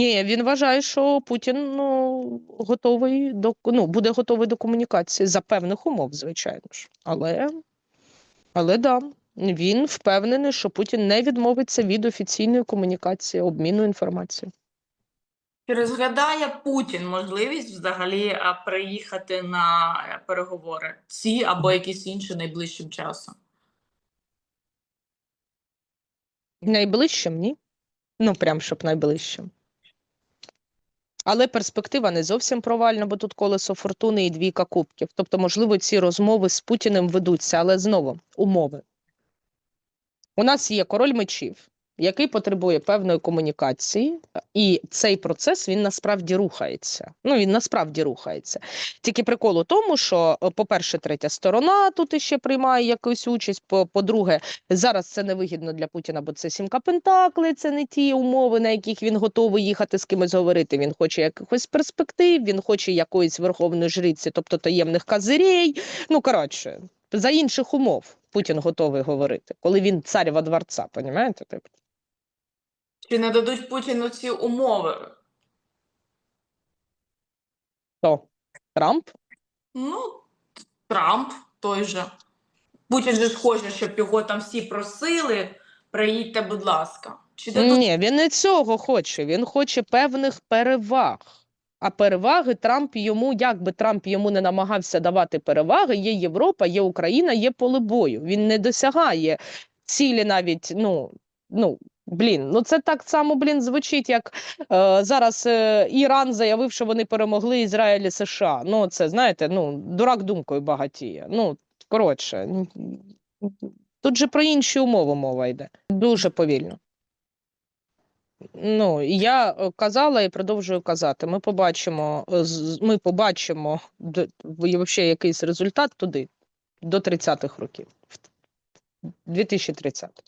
Ні, він вважає, що Путін ну, готовий до ну, буде готовий до комунікації за певних умов, звичайно ж. Але, але да, він впевнений, що Путін не відмовиться від офіційної комунікації, обміну інформацією. Чи розглядає Путін можливість взагалі приїхати на е, переговори ці або якісь інші найближчим часом? Найближчим ні. Ну, прям щоб найближчим. Але перспектива не зовсім провальна, бо тут колесо фортуни і двійка кубків. Тобто, можливо, ці розмови з Путіним ведуться, але знову умови. У нас є король мечів, який потребує певної комунікації, і цей процес він насправді рухається. Ну він насправді рухається. Тільки прикол у тому, що, е, по-перше, третя сторона тут іще приймає якусь участь. по- По-друге, зараз це невигідно для Путіна, бо це сімка Пентакли, це не ті умови, на яких він готовий їхати з кимось говорити. Він хоче якихось перспектив, він хоче якоїсь верховної жриці, тобто таємних козирей. Ну коротше, за інших умов Путін готовий говорити, коли він царєва дворця, понімаєте? Чи не дадуть Путіну ці умови? Хто? Трамп? Ну, Трамп той же. Путін же ж хоче, щоб його там всі просили. Приїдьте, будь ласка. Чи дадуть Ні, він не цього хоче. Він хоче певних переваг. А переваги Трамп йому, як би Трамп йому не намагався давати переваги, є Європа, є Україна, є поле бою. Він не досягає цілі навіть, ну, ну, блін, ну це так само, блін, звучить, як е, зараз е, Іран заявив, що вони перемогли Ізраїль і США. Ну, це, знаєте, ну, дурак думкою багатіє. Ну, коротше, тут же про інші умови мова йде. Дуже повільно. Ну, я е, казала і продовжую казати. Ми побачимо, е, ми побачимо вообще якийсь результат туди до 30-х років. в 2030.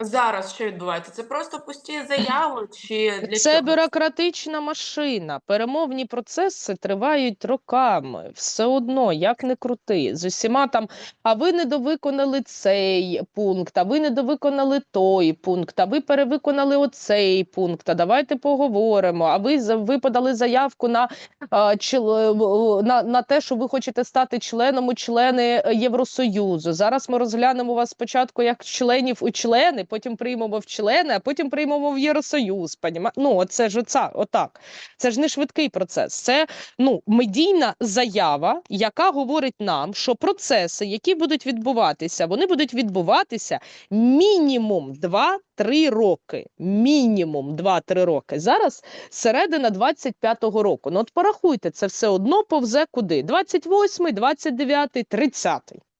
Зараз що відбувається? Це просто пусті заяви, чи для Це чого? бюрократична машина. Перемовні процеси тривають роками. Все одно, як не крути, з усіма там. А ви не довиконали цей пункт, а ви не довиконали той пункт, а ви перевиконали оцей пункт. А давайте поговоримо. А ви за- ви подали заявку на, а, чел- на, на те, що ви хочете стати членом у члени е, Євросоюзу. Зараз ми розглянемо вас спочатку як членів у члени, потім приймемо в члени, а потім приймемо в Євросоюз. Поніма? Ну, оце ж оця, отак. Це ж не швидкий процес. Це ну, медійна заява, яка говорить нам, що процеси, які будуть відбуватися, вони будуть відбуватися мінімум 2-3 роки. Мінімум 2-3 роки. Зараз середина 25-го року. Ну от порахуйте, це все одно повзе куди? 28-й, 29-й, 30-й.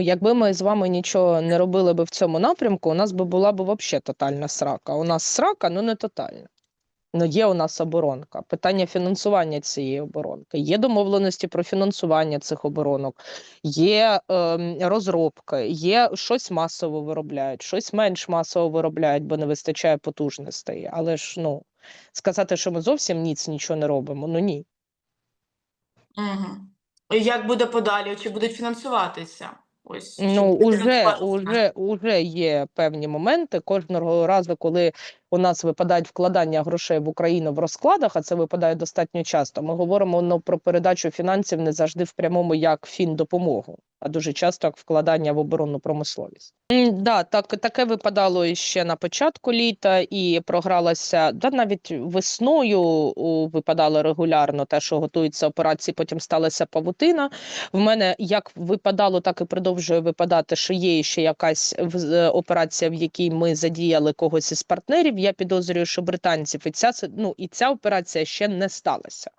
Якби ми з вами нічого не робили би в цьому напрямку, у нас би була б взагалі тотальна срака. У нас срака, ну не тотальна. Ну, є у нас оборонка. Питання фінансування цієї оборонки. Є домовленості про фінансування цих оборонок, є ем, розробки, є щось масово виробляють, щось менш масово виробляють, бо не вистачає потужностей. Але ж ну сказати, що ми зовсім ніц нічого не робимо. Ну ні. Угу. Як буде подалі? Чи будуть фінансуватися? Ось Ну, уже, уже, уже є певні моменти. Кожного разу, коли у нас випадають вкладання грошей в Україну в розкладах, а це випадає достатньо часто. Ми говоримо ну, про передачу фінансів не завжди в прямому як фіндопомогу, а дуже часто як вкладання в оборонну промисловість. Да, так таке випадало ще на початку літа, і програлося да навіть весною випадало регулярно те, що готуються операції. Потім сталася павутина. В мене як випадало, так і продовжує випадати, що є ще якась е, операція, в якій ми задіяли когось із партнерів. Я підозрюю, що британців і ця ну і ця операція ще не сталася.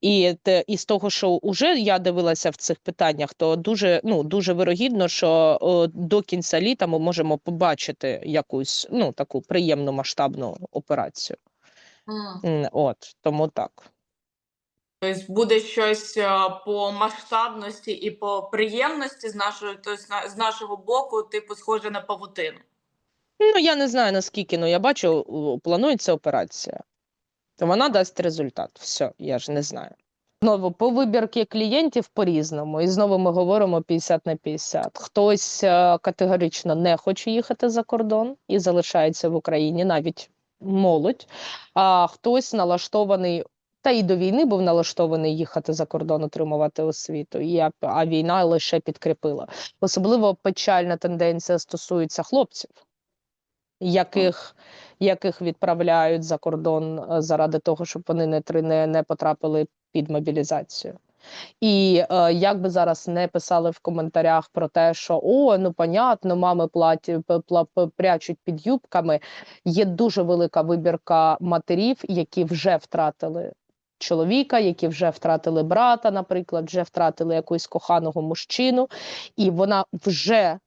І те, і з того, що вже я дивилася в цих питаннях, то дуже ну дуже вирогідно, що о, до кінця літа ми можемо побачити якусь ну таку приємну масштабну операцію. М, От тому так. Тобто буде щось е, по масштабності і по приємності з нашого, тобто з нашого боку, типу, схоже на павутину. Ну, я не знаю наскільки, але я бачу, планується операція. То вона дасть результат. Все, я ж не знаю. Знову по вибірки клієнтів по-різному. І знову ми говоримо 50 на 50. Хтось е, категорично не хоче їхати за кордон і залишається в Україні навіть молодь, а хтось налаштований. Та і до війни був налаштований їхати за кордон, отримувати освіту, і, а війна лише підкріпила. Особливо печальна тенденція стосується хлопців, яких, яких відправляють за кордон е, заради того, щоб вони не, не, не потрапили під мобілізацію. І е, як би зараз не писали в коментарях про те, що о, ну понятно, мами платять, пла- прячуть під юбками. Є дуже велика вибірка матерів, які вже втратили чоловіка, які вже втратили брата, наприклад, вже втратили якогось коханого мужчину, і вона вже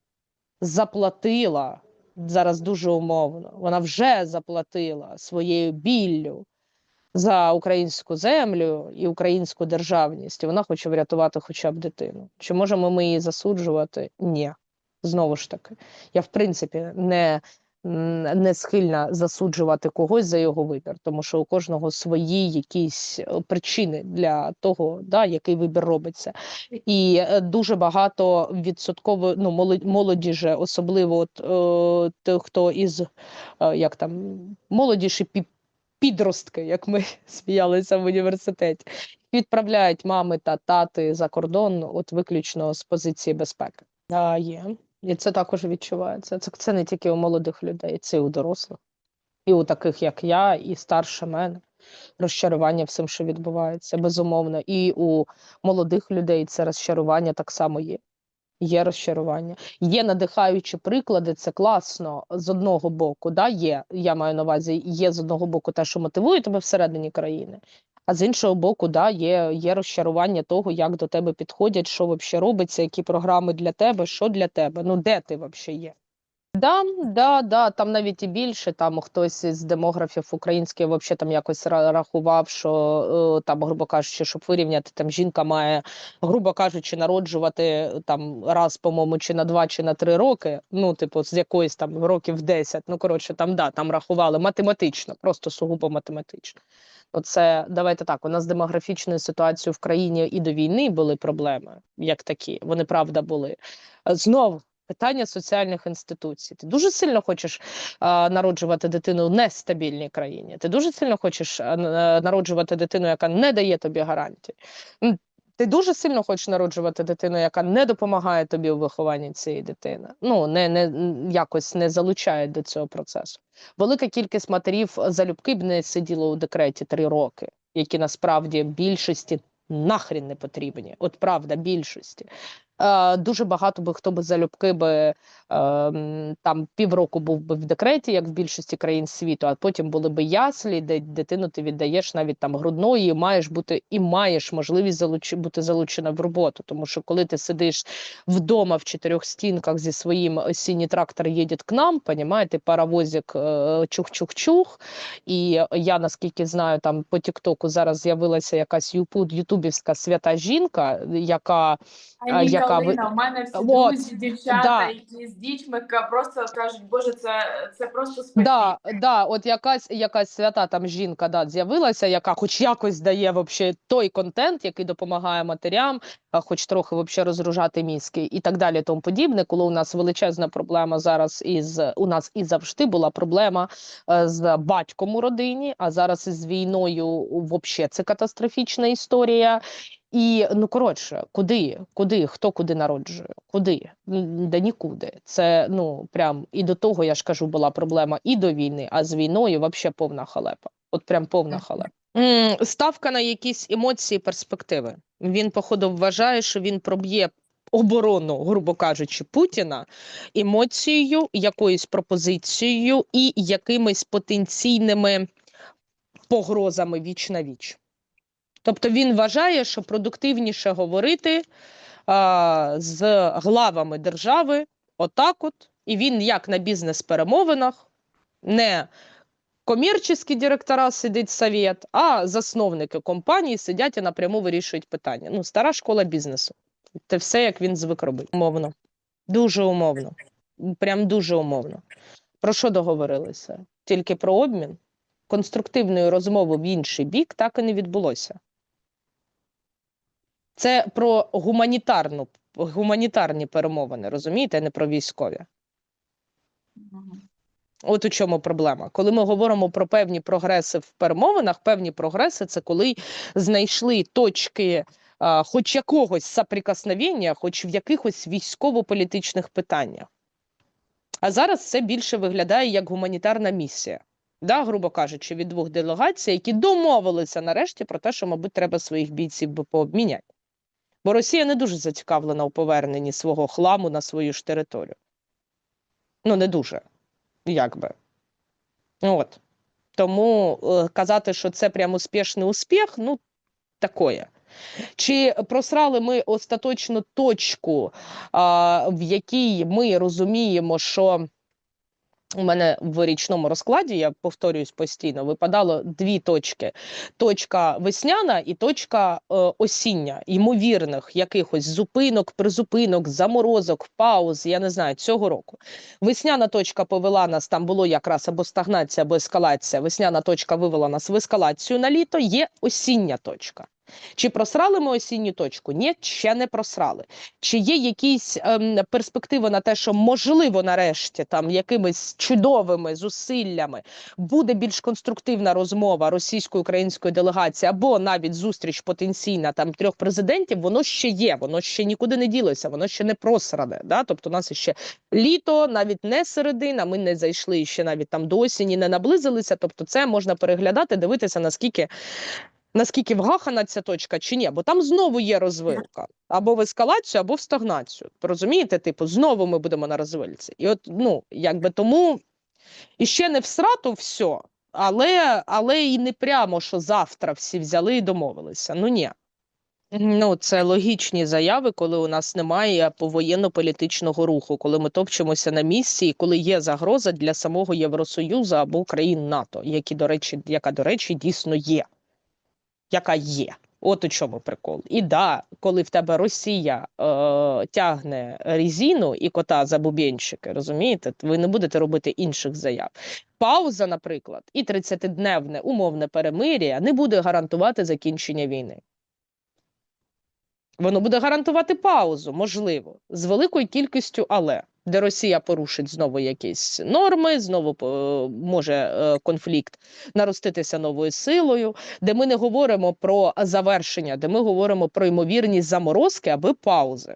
заплатила зараз дуже умовно. Вона вже заплатила своєю біллю за українську землю і українську державність. І вона хоче врятувати хоча б дитину. Чи можемо ми її засуджувати? Ні. Знову ж таки, я в принципі не, не схильна засуджувати когось за його вибір, тому що у кожного свої якісь е, причини для того, да, який вибір робиться. І е, дуже багато відсотково ну, молоді, же, особливо от, е, тих, хто із е, як там молодіші пі- підростки, як ми сміялися в університеті, відправляють мами та тати за кордон, от виключно з позиції безпеки. А, є. І це також відчувається. Це, це не тільки у молодих людей, це і у дорослих, і у таких, як я, і старше мене. Розчарування всім, що відбувається, безумовно. І у молодих людей це розчарування так само є. Є розчарування. Є надихаючі приклади, це класно з одного боку. Да, є, я маю на увазі, є з одного боку те, що мотивує тебе всередині країни, а з іншого боку, да, є, є розчарування того, як до тебе підходять, що взагалі робиться, які програми для тебе, що для тебе, ну де ти взагалі є. Да, да, да, там навіть і більше. Там хтось із демографів українських взагалі там якось рахував, що е, там, грубо кажучи, щоб вирівняти, там жінка має, грубо кажучи, народжувати е, там раз, по-моєму, чи на два, чи на три роки. Ну, типу, з якоїсь там років 10. Ну, коротше, там да, там рахували математично, просто сугубо математично. Оце давайте так. У нас з демографічною ситуацією в країні і до війни були проблеми, як такі. Вони правда були. Знову питання соціальних інституцій. Ти дуже сильно хочеш а, народжувати дитину в нестабільній країні. Ти дуже сильно хочеш а, е, народжувати дитину, яка не дає тобі гарантій. Ти дуже сильно хочеш народжувати дитину, яка не допомагає тобі у вихованні цієї дитини. Ну не, не якось не залучає до цього процесу. Велика кількість матерів залюбки б не сиділо у декреті три роки, які насправді більшості нахрін не потрібні. От правда, більшості. Е, дуже багато би хто би залюбки би е, там півроку був би в декреті, як в більшості країн світу, а потім були би яслі, де дитину ти віддаєш навіть там грудної, і маєш бути і маєш можливість залуч, бути залучена в роботу. Тому що коли ти сидиш вдома в чотирьох стінках зі своїм осінній трактор їде к нам, понімаєте, паровозик е, чух-чух-чух. І я наскільки знаю, там по Тіктоку зараз з'явилася якась ютуб- ютубівська свята жінка, яка Яка ви- у мене всі От, друзі, дівчата, да. які з дітьми просто кажуть, боже, це, це просто спасіння. Да, да, от якась якась свята там жінка да, з'явилася, яка хоч якось дає вообще той контент, який допомагає матерям, а хоч трохи вообще розгружати мізки і так далі, тому подібне. Коли у нас величезна проблема зараз із у нас і завжди була проблема е, з батьком у родині, а зараз із війною вообще це катастрофічна історія. І ну коротше, куди, куди, хто куди народжує? Куди? Да нікуди. Це ну прям і до того я ж кажу, була проблема і до війни, а з війною взагалі повна халепа. От прям повна халепа. Ставка на якісь емоції, перспективи. Він, походу, вважає, що він проб'є оборону, грубо кажучи, Путіна емоцією, якоюсь пропозицією і якимись потенційними погрозами віч на віч. Тобто він вважає, що продуктивніше говорити а, з главами держави отак от, і він як на бізнес-перемовинах, не комерційні директора сидить совет, а засновники компанії сидять і напряму вирішують питання. Ну, стара школа бізнесу. Це все, як він звик робити. Умовно. Дуже умовно. Прям дуже умовно. Про що договорилися? Тільки про обмін? Конструктивної розмови в інший бік так і не відбулося. Це про гуманітарну, гуманітарні перемовини, розумієте, не про військові. От у чому проблема. Коли ми говоримо про певні прогреси в перемовинах, певні прогреси це коли знайшли точки а, хоч якогось соприкосновення, хоч в якихось військово-політичних питаннях. А зараз це більше виглядає як гуманітарна місія. Да, грубо кажучи, від двох делегацій, які домовилися нарешті про те, що, мабуть, треба своїх бійців би пообміняти. Бо Росія не дуже зацікавлена у поверненні свого хламу на свою ж територію. Ну, не дуже, якби. От. Тому е, казати, що це прям успішний успіх, ну, такое. Чи просрали ми остаточну точку, а, в якій ми розуміємо, що у мене в річному розкладі, я повторююсь постійно, випадало дві точки: точка весняна і точка е, осіння, ймовірних якихось зупинок, призупинок, заморозок, пауз, я не знаю, цього року. Весняна точка повела нас, там було якраз або стагнація, або ескалація. Весняна точка вивела нас в ескалацію на літо, є осіння точка. Чи просрали ми осінню точку? Ні, ще не просрали. Чи є якісь ем, перспективи на те, що можливо нарешті там якимись чудовими зусиллями буде більш конструктивна розмова російсько-української делегації, або навіть зустріч потенційна там трьох президентів? Воно ще є, воно ще нікуди не ділося, воно ще не просране. Да? Тобто, у нас ще літо, навіть не середина. Ми не зайшли ще навіть там до осені, не наблизилися. Тобто, це можна переглядати, дивитися наскільки наскільки вгахана ця точка чи ні, бо там знову є розвилка або в ескалацію, або в стагнацію. Розумієте? Типу, знову ми будемо на розвильці. І от, ну, якби тому і ще не всрато все, але, але і не прямо, що завтра всі взяли і домовилися. Ну ні. Ну, це логічні заяви, коли у нас немає повоєнно-політичного руху, коли ми топчемося на місці, і коли є загроза для самого Євросоюзу або країн НАТО, які, до речі, яка, до речі, дійсно є яка є. От у чому прикол. І да, коли в тебе Росія е, тягне резину і кота за бубенчики, розумієте, ви не будете робити інших заяв. Пауза, наприклад, і 30-дневне умовне перемир'я не буде гарантувати закінчення війни. Воно буде гарантувати паузу, можливо, з великою кількістю але. Де Росія порушить знову якісь норми, знову е, може е, конфлікт нароститися новою силою, де ми не говоримо про завершення, де ми говоримо про ймовірність заморозки аби паузи.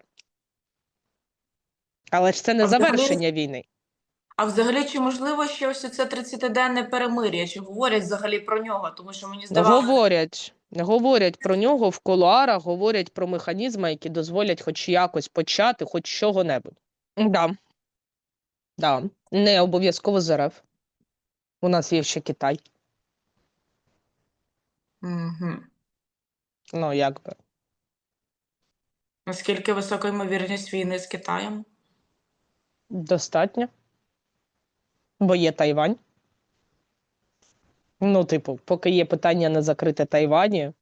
Але ж це не А взагалі- завершення війни. А взагалі, чи можливо ще ось це 30-денне перемир'я? Чи говорять взагалі про нього? Тому що мені здавалося, Говорять, говорять про нього в кулуарах, говорять про механізми, які дозволять хоч якось почати, хоч чого-небудь. Да. Да. Не обов'язково з РФ. У нас є ще Китай. Угу. Ну, якби. наскільки висока ймовірність війни з Китаєм? Достатньо. Бо є Тайвань. Ну, типу, поки є питання не закрите Тайвані,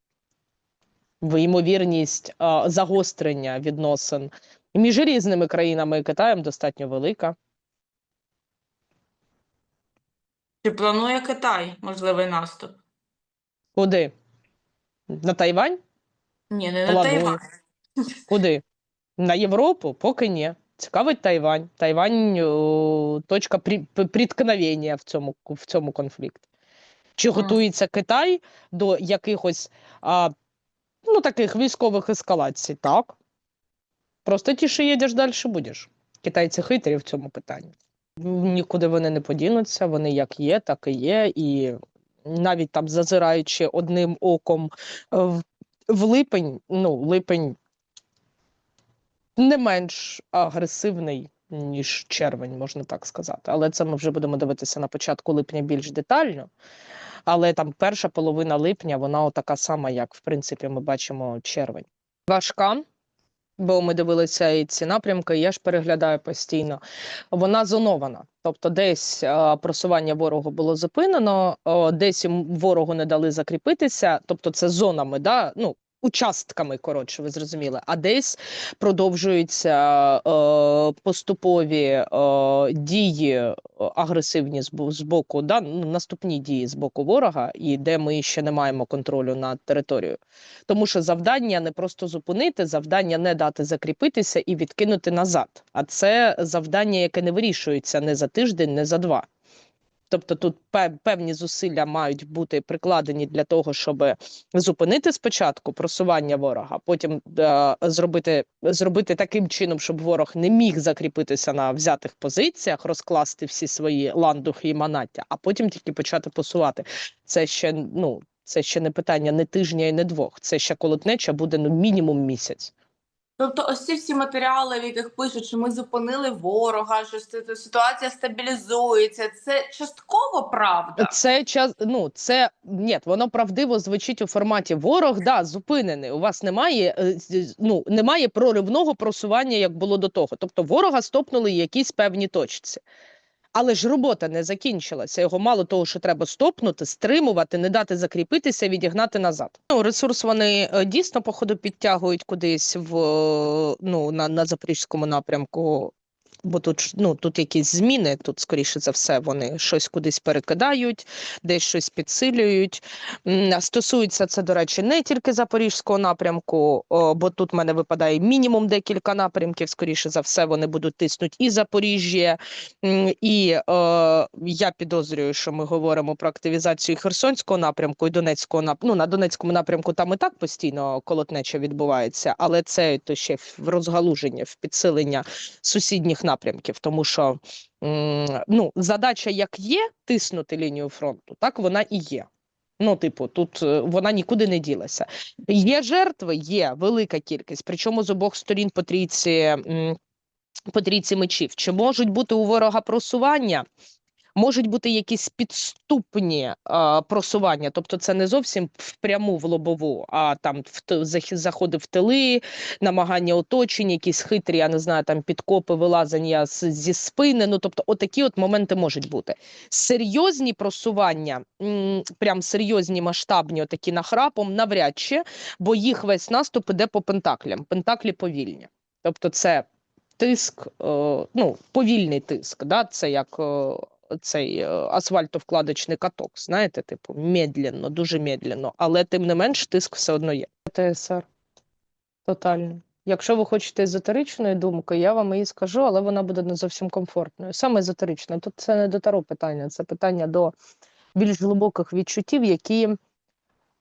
ймовірність а, загострення відносин між різними країнами і Китаєм достатньо велика. Чи планує Китай можливий наступ? Куди? На Тайвань? Ні, не на Тайвань. Куди? На Європу? Поки ні. Цікавить Тайвань. Тайвань о, точка при, приткновення в цьому, в цьому конфлікті. Чи готується Китай до якихось а, ну, таких військових ескалацій? Так. Просто тіше їдеш, далі будеш. Китайці хитрі в цьому питанні. Нікуди вони не подінуться, вони як є, так і є. І навіть там зазираючи одним оком е, в, в липень, ну, липень не менш агресивний, ніж червень, можна так сказати. Але це ми вже будемо дивитися на початку липня більш детально. Але там перша половина липня, вона така сама, як в принципі ми бачимо червень. Важка, бо ми дивилися і ці напрямки, я ж переглядаю постійно. Вона зонована. Тобто, десь а, просування ворогу було зупинено, о, десь ворогу не дали закріпитися. Тобто, це зонами, да? ну, участками, коротше, ви зрозуміли. А десь продовжуються е, поступові е, дії е, агресивні з, з боку, да? ну, наступні дії з боку ворога, і де ми ще не маємо контролю над територією. Тому що завдання не просто зупинити, завдання не дати закріпитися і відкинути назад. А це завдання, яке не вирішується не за тиждень, не за два. Тобто тут певні зусилля мають бути прикладені для того, щоб зупинити спочатку просування ворога, потім е, зробити, зробити таким чином, щоб ворог не міг закріпитися на взятих позиціях, розкласти всі свої ландухи і манаття, а потім тільки почати посувати. Це ще ну це ще не питання не тижня і не двох. Це ще колотнеча буде ну мінімум місяць. Тобто, ось ці всі матеріали, в яких пишуть, що ми зупинили ворога, що ситуація стабілізується. Це частково правда. Це час. Ну це ні, воно правдиво звучить у форматі ворог. Да, зупинений. У вас немає е, ну немає проривного просування, як було до того. Тобто ворога стопнули якісь певні точці. Але ж робота не закінчилася. Його мало того, що треба стопнути, стримувати, не дати закріпитися, відігнати назад. Ну, ресурс вони е, дійсно, походу, підтягують кудись в е, ну на, на запорізькому напрямку. Бо тут ну тут якісь зміни, тут скоріше за все вони щось кудись перекидають, десь щось підсилюють. Стосується це, до речі, не тільки запорізького напрямку, бо тут в мене випадає мінімум декілька напрямків. Скоріше за все, вони будуть тиснути і Запоріжжя, і е, я підозрюю, що ми говоримо про активізацію Херсонського напрямку і Донецького напрямку. Ну, на Донецькому напрямку там і так постійно колотнеча відбувається, але це то ще в розгалуження, в підсилення сусідніх напрямків, тому що ну, задача як є тиснути лінію фронту, так вона і є. Ну, типу, тут е, вона нікуди не ділася. Є жертви, є велика кількість, причому з обох сторін по трійці, по трійці мечів. Чи можуть бути у ворога просування? Можуть бути якісь підступні а, просування, тобто це не зовсім впряму в лобову, а там в заходи в тили, намагання оточення, якісь хитрі, я не знаю, там підкопи, вилазення зі спини. Ну тобто, отакі от моменти можуть бути. Серйозні просування, прям серйозні масштабні, отакі нахрапом, навряд чи, бо їх весь наступ іде по пентаклям. Пентаклі повільні. Тобто, це тиск, е, ну, повільний тиск, да? це як. Цей е, асфальтовкладочний каток, знаєте, типу, медленно, дуже медленно, але тим не менш тиск все одно є. ТСР. Тотально. Якщо ви хочете езотеричної думки, я вам її скажу, але вона буде не зовсім комфортною. Саме езотерична. Тут це не до таро питання, це питання до більш глибоких відчуттів, які,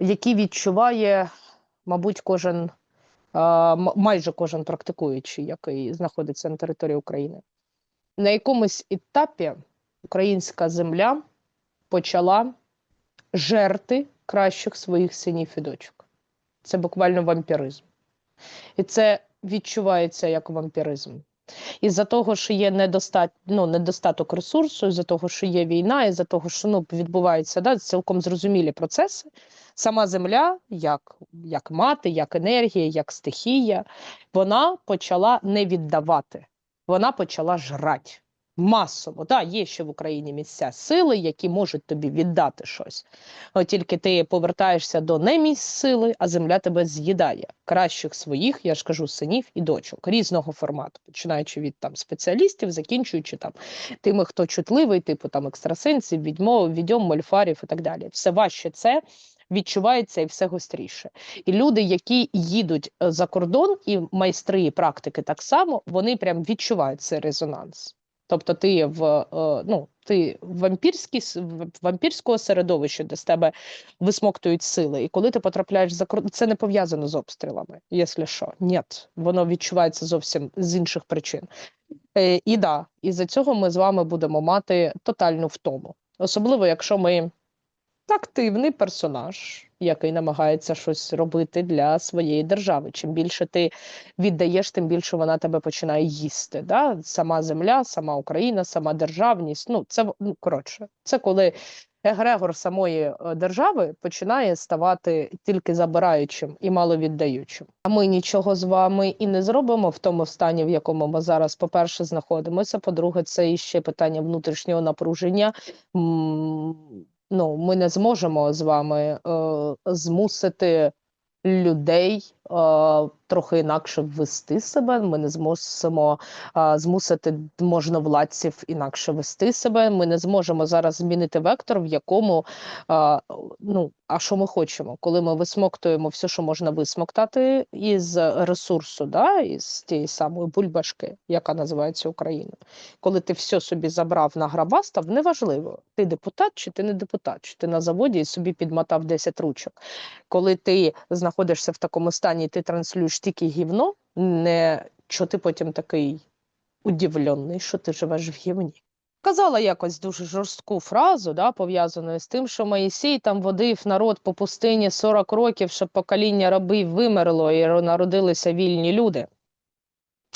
які відчуває, мабуть, кожен, майже кожен практикуючий, який знаходиться на території України. На якомусь етапі українська земля почала жерти кращих своїх синів і дочок. Це буквально вампіризм. І це відчувається як вампіризм. Із-за того, що є недостат... ну, недостаток ресурсу, із-за того, що є війна, із-за того, що ну, відбуваються да, цілком зрозумілі процеси, сама земля, як, як мати, як енергія, як стихія, вона почала не віддавати, вона почала жрати. Масово, да, є ще в Україні місця сили, які можуть тобі віддати щось. Тільки ти повертаєшся до не місць сили, а земля тебе з'їдає. Кращих своїх, я ж кажу, синів і дочок різного формату, починаючи від там спеціалістів, закінчуючи там тими, хто чутливий, типу там екстрасенсів, відьмо, відьом, мольфарів і так далі. Все важче це. Відчувається і все гостріше. І люди, які їдуть е, за кордон, і майстри, і практики так само, вони прям відчувають цей резонанс. Тобто ти в е, ну, ти в вампірського середовища, де з тебе висмоктують сили. І коли ти потрапляєш за кордон, це не пов'язано з обстрілами, якщо що. Ні, воно відчувається зовсім з інших причин. Е, і да, і за цього ми з вами будемо мати тотальну втому. Особливо, якщо ми активний персонаж, який намагається щось робити для своєї держави. Чим більше ти віддаєш, тим більше вона тебе починає їсти. Да? Сама земля, сама Україна, сама державність. Ну, це ну, коротше, це коли егрегор самої е, держави починає ставати тільки забираючим і маловіддаючим. А ми нічого з вами і не зробимо в тому стані, в якому ми зараз, по-перше, знаходимося. По-друге, це іще питання внутрішнього напруження. Ну, ми не зможемо з вами е, змусити людей трохи інакше вести себе. Ми не змусимо змусити можновладців інакше вести себе. Ми не зможемо зараз змінити вектор, в якому ну а що ми хочемо, коли ми висмоктуємо все, що можна висмоктати із ресурсу, да, із тієї самої бульбашки, яка називається Україна. Коли ти все собі забрав на грабастав, неважливо, ти депутат чи ти не депутат, чи ти на заводі і собі підмотав 10 ручок. Коли ти знаходишся в такому стані, і ти транслюєш тільки гівно, не що ти потім такий удивлений, що ти живеш в гівні. Казала якось дуже жорстку фразу, да, пов'язану з тим, що Моїсій там водив народ по пустині 40 років, щоб покоління рабів вимерло і народилися вільні люди.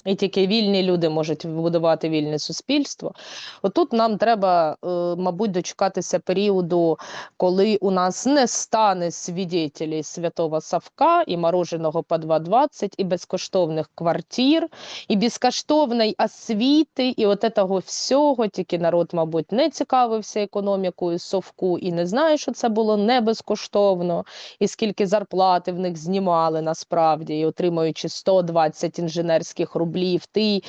І тільки вільні люди можуть будувати вільне суспільство. Отут нам треба, е, мабуть, дочекатися періоду, коли у нас не стане свідетелей святого Савка і мороженого по 2,20, і безкоштовних квартир, і безкоштовної освіти, і от этого всього. Тільки народ, мабуть, не цікавився економікою Совку і не знає, що це було не безкоштовно, і скільки зарплати в них знімали насправді, і отримуючи 120 інженерських рублів, ти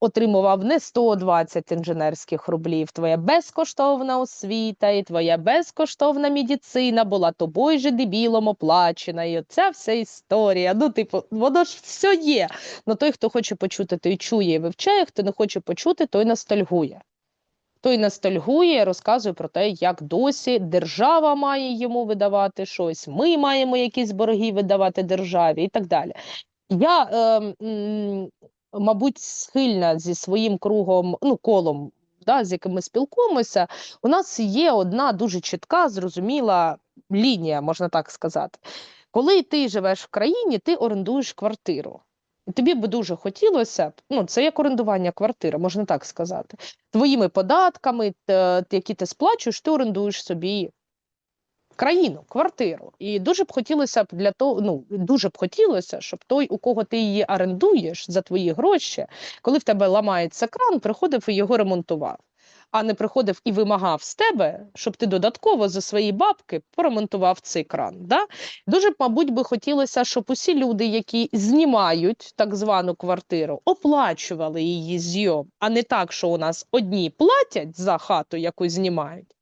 отримував не 120 інженерських рублів. Твоя безкоштовна освіта і твоя безкоштовна медицина була тобою же дебілом оплачена. І оця вся історія. Ну, типу, воно ж все є. Ну той, хто хоче почути, той чує і вивчає, хто не хоче почути, той ностальгує. Той ностальгує, розказує про те, як досі держава має йому видавати щось, ми маємо якісь борги видавати державі і так далі. Я, е, мабуть, схильна зі своїм кругом, ну, колом, да, з яким ми спілкуємося, у нас є одна дуже чітка, зрозуміла лінія, можна так сказати. Коли ти живеш в країні, ти орендуєш квартиру. Тобі би дуже хотілося, ну це як орендування квартири, можна так сказати. Твоїми податками, які ти сплачуєш, ти орендуєш собі країну, квартиру. І дуже б хотілося б для того, ну дуже б хотілося, щоб той, у кого ти її орендуєш за твої гроші, коли в тебе ламається кран, приходив і його ремонтував. А не приходив і вимагав з тебе, щоб ти додатково за свої бабки поремонтував цей кран. Да? Дуже мабуть, би хотілося, щоб усі люди, які знімають так звану квартиру, оплачували її зйом, а не так, що у нас одні платять за хату, яку знімають,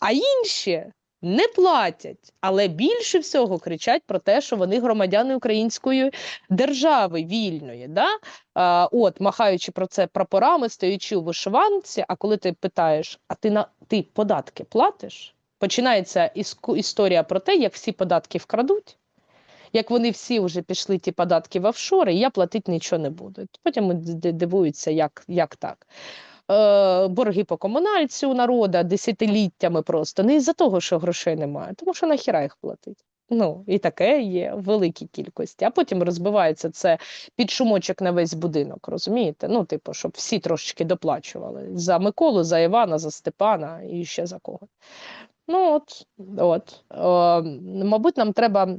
а інші не платять, але більше всього кричать про те, що вони громадяни української держави вільної. Да? А, от, махаючи про це прапорами, стоячи у вишиванці, а коли ти питаєш, а ти на ти податки платиш? Починається історія про те, як всі податки вкрадуть. Як вони всі вже пішли ті податки в офшори, я платити нічого не буду. Потім дивуються, як, як так. Е, борги по комунальці у народа десятиліттями просто не із-за того, що грошей немає, тому що нахіра їх платить. Ну, і таке є в великій кількості. А потім розбивається це під шумочок на весь будинок, розумієте? Ну, типу, щоб всі трошечки доплачували за Миколу, за Івана, за Степана і ще за кого. Ну, от, от. Е, мабуть, нам треба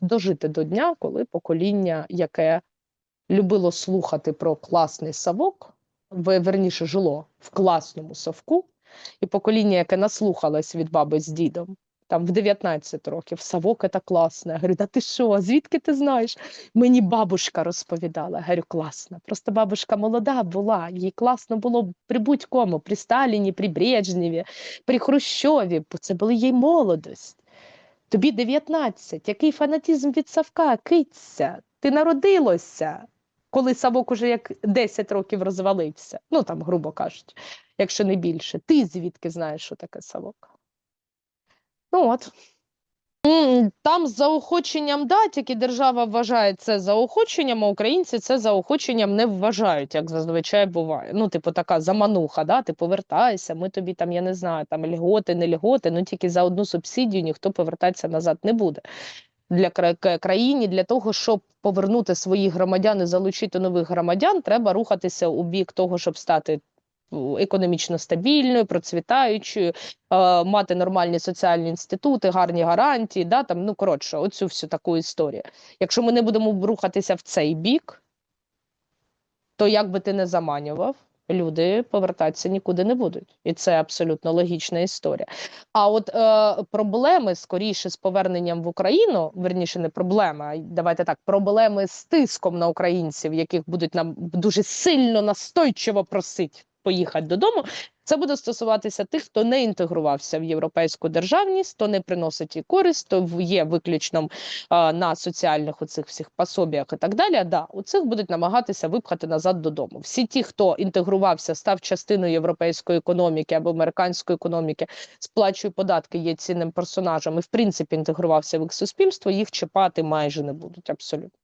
дожити до дня, коли покоління, яке любило слухати про класний совок, ве- верніше жило в класному совку, і покоління, яке наслухалось від баби з дідом, там в 19 років, совок це класно. Я говорю, да ти що, звідки ти знаєш? Мені бабушка розповідала. Я говорю, класно. Просто бабушка молода була, їй класно було при будь-кому, при Сталіні, при Брежневі, при Хрущові, бо це була їй молодость. Тобі 19, який фанатізм від Савка, киця, ти народилося, коли Савок уже як 10 років розвалився, ну там, грубо кажучи, якщо не більше. Ти звідки знаєш, що таке Савок? Ну от. Там з заохоченням да, тільки держава вважає це заохоченням, а українці це заохоченням не вважають, як зазвичай буває. Ну, типу, така замануха, да, ти повертайся, ми тобі там, я не знаю, там льготи, не льготи, ну тільки за одну субсидію ніхто повертатися назад не буде. Для кра- країні, для того, щоб повернути своїх громадян і залучити нових громадян, треба рухатися у бік того, щоб стати економічно стабільною, процвітаючою, е, мати нормальні соціальні інститути, гарні гарантії, да, там, ну, коротше, оцю всю таку історію. Якщо ми не будемо рухатися в цей бік, то як би ти не заманював, люди повертатися нікуди не будуть, і це абсолютно логічна історія. А от е, проблеми скоріше з поверненням в Україну, верніше, не проблема, а давайте так, проблеми з тиском на українців, яких будуть нам дуже сильно настойчиво просить поїхати додому. Це буде стосуватися тих, хто не інтегрувався в європейську державність, хто не приносить їй користь, то є виключно а, на соціальних оцих всіх пособіях і так далі. Да, у цих будуть намагатися випхати назад додому. Всі ті, хто інтегрувався, став частиною європейської економіки або американської економіки, сплачує податки, є цінним персонажем і в принципі інтегрувався в їх суспільство, їх чіпати майже не будуть абсолютно.